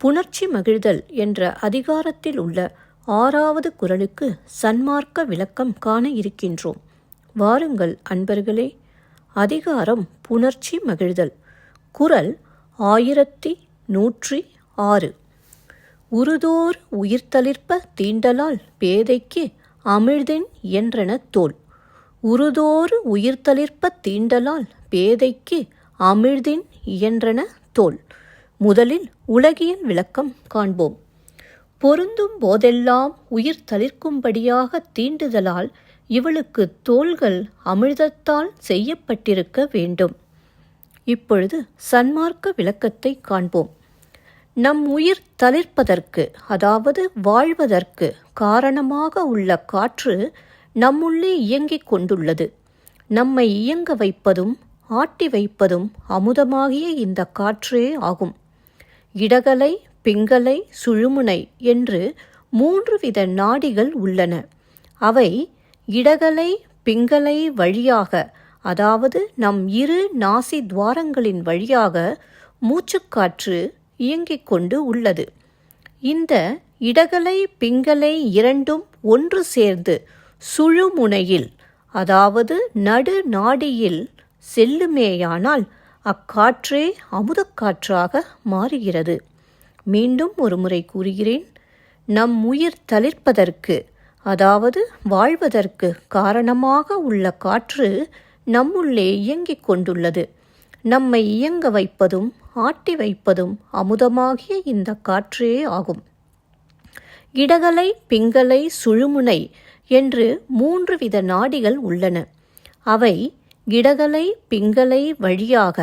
புணர்ச்சி மகிழ்தல் என்ற அதிகாரத்தில் உள்ள ஆறாவது குரலுக்கு சன்மார்க்க விளக்கம் காண இருக்கின்றோம். வாருங்கள் அன்பர்களே அதிகாரம் புணர்ச்சி மகிழ்தல். குரல் ஆயிரத்தி நூற்றி ஆறு. உருதோர் உயிர்த்தளிர்ப்ப தீண்டலால் பேதைக்கு அமிழ்தென் என்றன தோல். உருதோர் உயிர்த்தளிர்ப்ப தீண்டலால் பேதைக்கு அமிழ்தின் இயன்றன தோல். முதலில் உலகியல் விளக்கம் காண்போம். பொருந்தும் போதெல்லாம் உயிர் தளிர்க்கும்படியாக தீண்டுதலால் இவளுக்கு தோள்கள் அமிழ்தத்தால் செய்யப்பட்டிருக்க வேண்டும். இப்பொழுது சன்மார்க்க விளக்கத்தை காண்போம். நம் உயிர் தளிர்ப்பதற்கு அதாவது வாழ்வதற்கு காரணமாக உள்ள காற்று நம்முள்ளே இயங்கிக் கொண்டுள்ளது. நம்மை இயங்க வைப்பதும் ஆட்டி வைப்பதும் அமுதமாகிய இந்த காற்றே ஆகும். இடகலை பிங்கலை சுழுமுனை என்று மூன்று வித நாடிகள் உள்ளன. அவை இடகலை பிங்கலை வழியாக அதாவது நம் இரு நாசி துவாரங்களின் வழியாக மூச்சுக்காற்று இயங்கிக் கொண்டு உள்ளது. இந்த இடகலை பிங்கலை இரண்டும் ஒன்று சேர்ந்து சுழுமுனையில் அதாவது நடு நாடியில் செல்லுமேயானால் அக்காற்றே அமுதக்காற்றாக மாறுகிறது. மீண்டும் ஒரு முறை கூறுகிறேன் நம் உயிர் தளிர்ப்பதற்கு அதாவது வாழ்வதற்கு காரணமாக உள்ள காற்று நம்முள்ளே இயங்கிக் கொண்டுள்ளது. நம்மை இயங்க வைப்பதும் ஆட்டி வைப்பதும் அமுதமாகிய இந்த காற்றே ஆகும். இடகலை பிங்கலை சுழுமுனை என்று மூன்று வித நாடிகள் உள்ளன. அவை இடகலை பிங்கலை வழியாக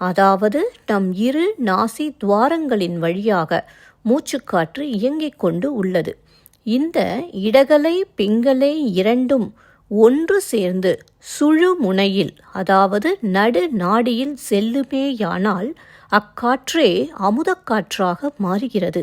அதாவது நம் இரு நாசி துவாரங்களின் வழியாக மூச்சுக்காற்று இயங்கிக் கொண்டு உள்ளது. இந்த இடகலை பிங்கலை இரண்டும் ஒன்று சேர்ந்து சுழு முனையில் அதாவது நடு நாடியில் செல்லுமேயானால் அக்காற்றே அமுதக்காற்றாக மாறுகிறது.